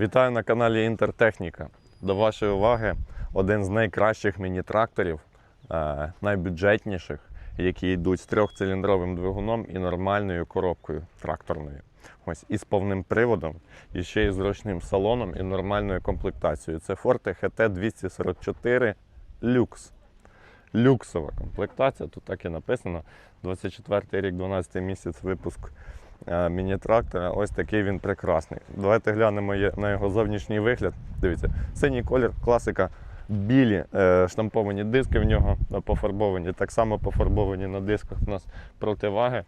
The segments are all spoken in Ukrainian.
Вітаю на каналі Інтертехніка. До вашої уваги один з найкращих міні-тракторів, е, найбюджетніших, які йдуть з трьохциліндровим двигуном і нормальною коробкою тракторною. Ось із повним приводом, і ще й з ручним салоном і нормальною комплектацією. Це Forte GT 244 Lux. Люксова комплектація, тут так і написано. 24 рік, 12 місяць випуск міні-трактора. Ось такий він прекрасний. Давайте глянемо на його зовнішній вигляд. Дивіться, синій колір, класика. Білі е, штамповані диски в нього е, пофарбовані, так само пофарбовані на дисках у нас противаги.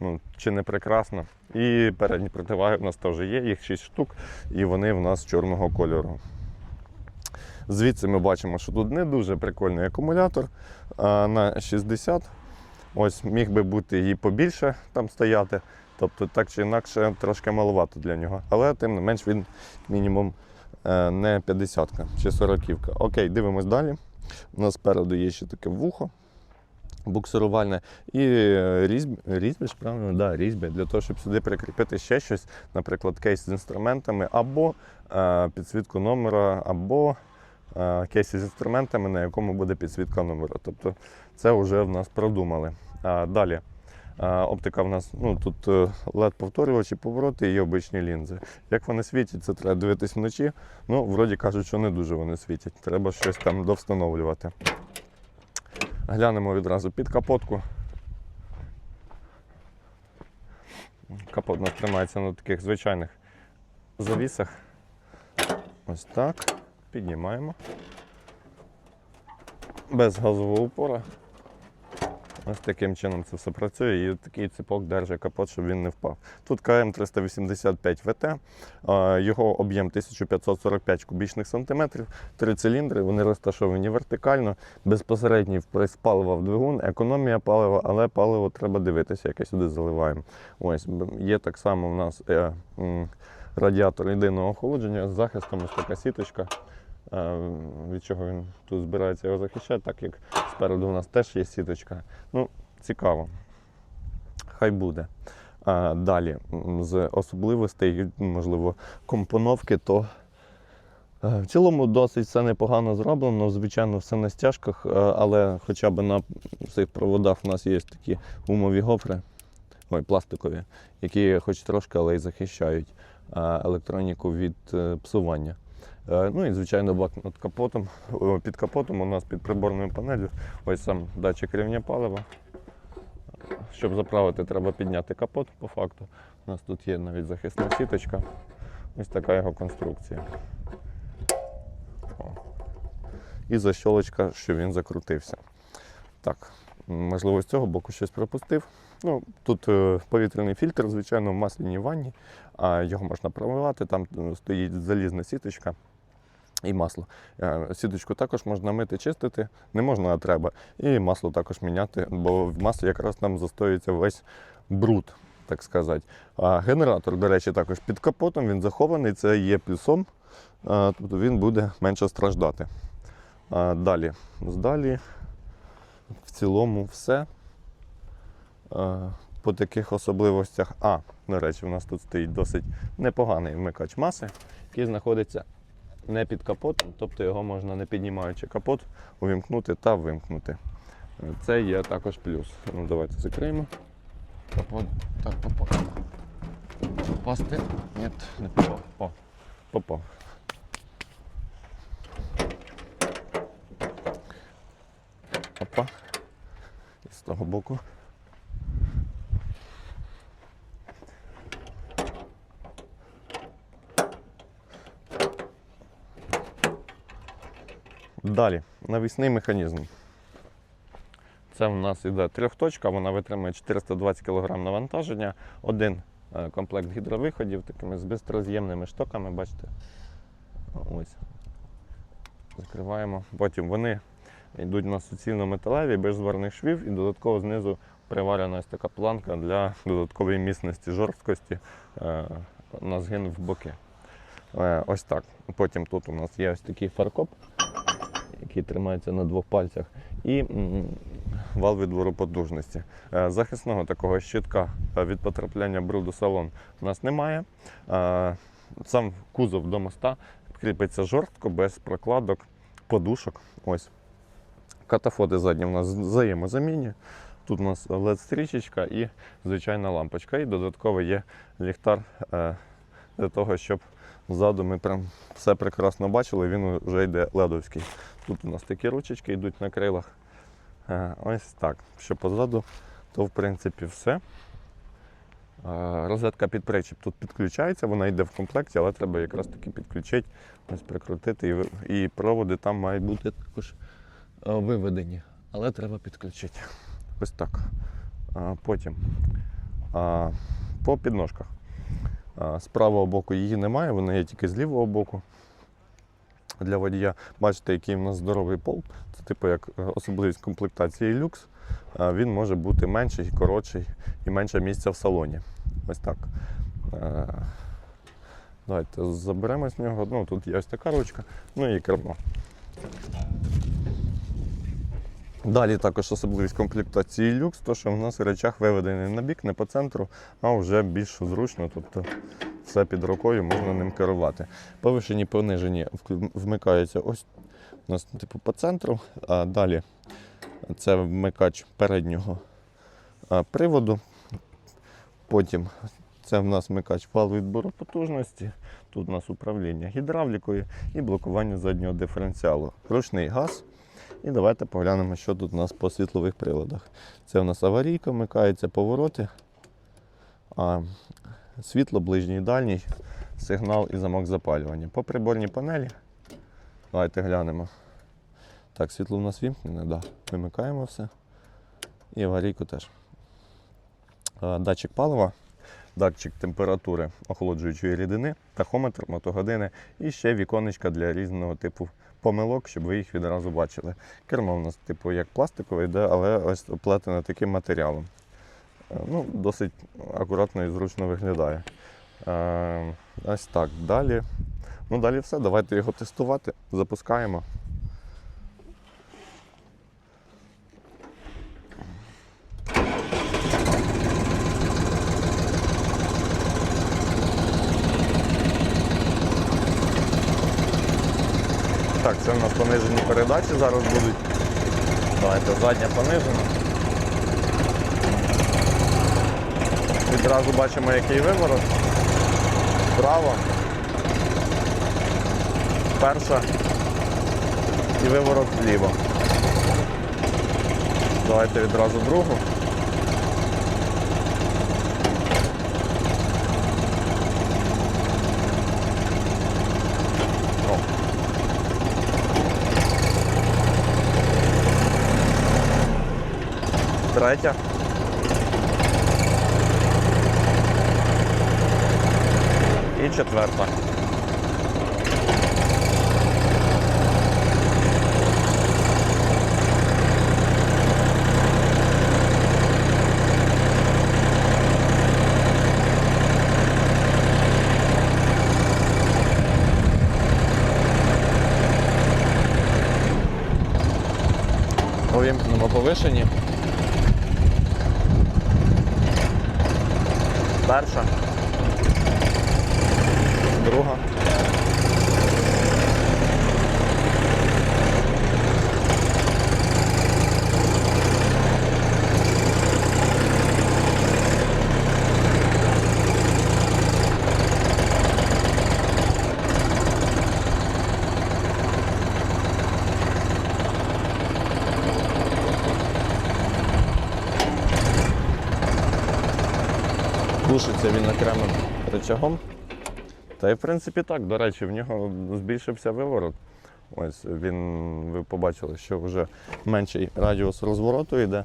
Ну, чи не прекрасно. І передні противаги в нас теж є, їх 6 штук, і вони в нас чорного кольору. Звідси ми бачимо, що тут не дуже прикольний акумулятор на 60. Ось міг би бути і побільше там стояти. Тобто, так чи інакше, трошки маловато для нього. Але тим не менш він мінімум е, не 50 чи 40. Окей, дивимось далі. У нас спереду є ще таке вухо буксирувальне і е, різьб, різьби ж правильно, да, різьби, для того, щоб сюди прикріпити ще щось, наприклад, кейс з інструментами, або е, підсвітку номера, або е, кейс з інструментами, на якому буде підсвітка номера. Тобто це вже в нас продумали. А, далі. Оптика в нас ну тут led повторювачі, повороти і обичні лінзи. Як вони світять, це треба дивитись вночі. Ну, вроді кажуть, що не дуже вони світять. Треба щось там довстановлювати. Глянемо відразу під капотку. Капот нас тримається на таких звичайних завісах. Ось так. Піднімаємо. Без газового упора. Ось таким чином це все працює і такий ципок держить капот, щоб він не впав. Тут КМ 385 ВТ, його об'єм 1545 кубічних сантиметрів, три циліндри, вони розташовані вертикально, безпосередній вприс палива в двигун, економія палива, але паливо треба дивитися, яке сюди заливаємо. Ось є так само в нас е, радіатор єдиного охолодження з захистом, ось така сіточка. Від чого він тут збирається його захищати, так як спереду у нас теж є сіточка. Ну, цікаво. Хай буде. Далі, з особливостей, можливо, компоновки, то е, в цілому досить все непогано зроблено. Звичайно, все на стяжках, е, але хоча б на цих проводах у нас є такі гумові гофри, ой, пластикові, які хоч трошки, але й захищають е, електроніку від псування. Е, Ну і звичайно, бак над капотом. Під капотом у нас під приборною панелью ось сам датчик рівня палива. Щоб заправити, треба підняти капот по факту. У нас тут є навіть захисна сіточка. Ось така його конструкція. О. І защолочка, що він закрутився. Так, можливо, з цього боку щось пропустив. Ну, тут е, повітряний фільтр, звичайно, в масляній ванні, а його можна промивати, там е, стоїть залізна сіточка і масло. Е, Сіточку також можна мити, чистити, не можна, а треба. І масло також міняти, бо в маслі якраз там застоюється весь бруд, так сказати. А генератор, до речі, також під капотом, він захований, це є плюсом, тобто він буде менше страждати. Далі, далі в цілому все. По таких особливостях. А, до речі, у нас тут стоїть досить непоганий вмикач маси, який знаходиться не під капотом, тобто його можна не піднімаючи капот, увімкнути та вимкнути. Це є також плюс. Ну, давайте закриємо. Капот. Так, попав. Попасти? Ні, не попав. О, попав. Опа. І з того боку. Далі, навісний механізм. Це в нас іде трьохточка, вона витримує 420 кг навантаження, один е, комплект гідровиходів такими з безроз'ємними штоками, бачите. Ось. Закриваємо. Потім вони йдуть на суцільно металеві, без зварних швів і додатково знизу приварена ось така планка для додаткової міцності, жорсткості е, на згин в боки. Е, Ось так. Потім тут у нас є ось такий фаркоп, який тримається на двох пальцях, і вал відвору потужності. Е, Захисного такого щитка е, від потрапляння бруду салон у нас немає. Е, сам кузов до моста кріпиться жорстко, без прокладок, подушок. Ось. Катафоти задні у нас взаємозамінні. Тут у нас LED-стрічечка і звичайна лампочка. І додатково є ліхтар для того, щоб ззаду ми прям все прекрасно бачили, він вже йде ледовський. Тут у нас такі ручечки йдуть на крилах. Е, Ось так. Що позаду, то в принципі все. Е, Розетка під причіп тут підключається, вона йде в комплекті, але треба якраз таки підключити, ось прикрутити. І, проводи там мають бути також е, виведені, але треба підключити. Ось так. Потім по підножках. З правого боку її немає, вона є тільки з лівого боку. Для водія, бачите, який в нас здоровий пол. Це типу як е, особливість комплектації люкс. Він може бути менший, коротший і менше місця в салоні. Ось так. Е, Давайте заберемо з нього. Ну, тут є ось така ручка, ну і кермо. Далі також особливість комплектації люкс, то що в нас речах виведений на бік, не по центру, а вже більш зручно, тобто все під рукою можна ним керувати. Повишені, понижені вмикаються ось у нас типу по центру, а далі це вмикач переднього приводу. Потім це в нас вмикач валу відбору потужності. Тут у нас управління гідравлікою і блокування заднього диференціалу. Ручний газ. І давайте поглянемо, що тут у нас по світлових приладах. Це у нас аварійка, вмикаються повороти, а світло, ближній і дальній, сигнал і замок запалювання. По приборній панелі. Давайте глянемо. Так, світло у нас вімкнене, да. Вимикаємо все. І аварійку теж. Датчик палива, датчик температури охолоджуючої рідини, тахометр, мотогодини і ще віконечка для різного типу помилок, щоб ви їх відразу бачили. Кермо у нас типу як пластикове йде, але ось оплетене таким матеріалом. Е, Ну, досить акуратно і зручно виглядає. Е, ось так. Далі. Ну, далі все. Давайте його тестувати. Запускаємо. Так, це у нас понижені передачі зараз будуть. Давайте задня понижена. Відразу бачимо, який виворот. Право. Перша. І виворот вліво. Давайте відразу другу. Третя. І четверта. Увімкнемо повишені. Перша. Друга. Глушиться він окремим рычагом. Та й в принципі так, до речі, в нього збільшився виворот. Ось він, ви побачили, що вже менший радіус розвороту йде.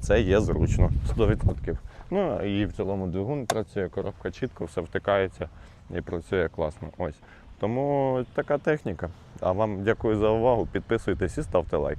Це є зручно, 100%. Ну і в цілому двигун працює, коробка чітко, все втикається і працює класно. Ось. Тому така техніка. А вам дякую за увагу. Підписуйтесь і ставте лайк.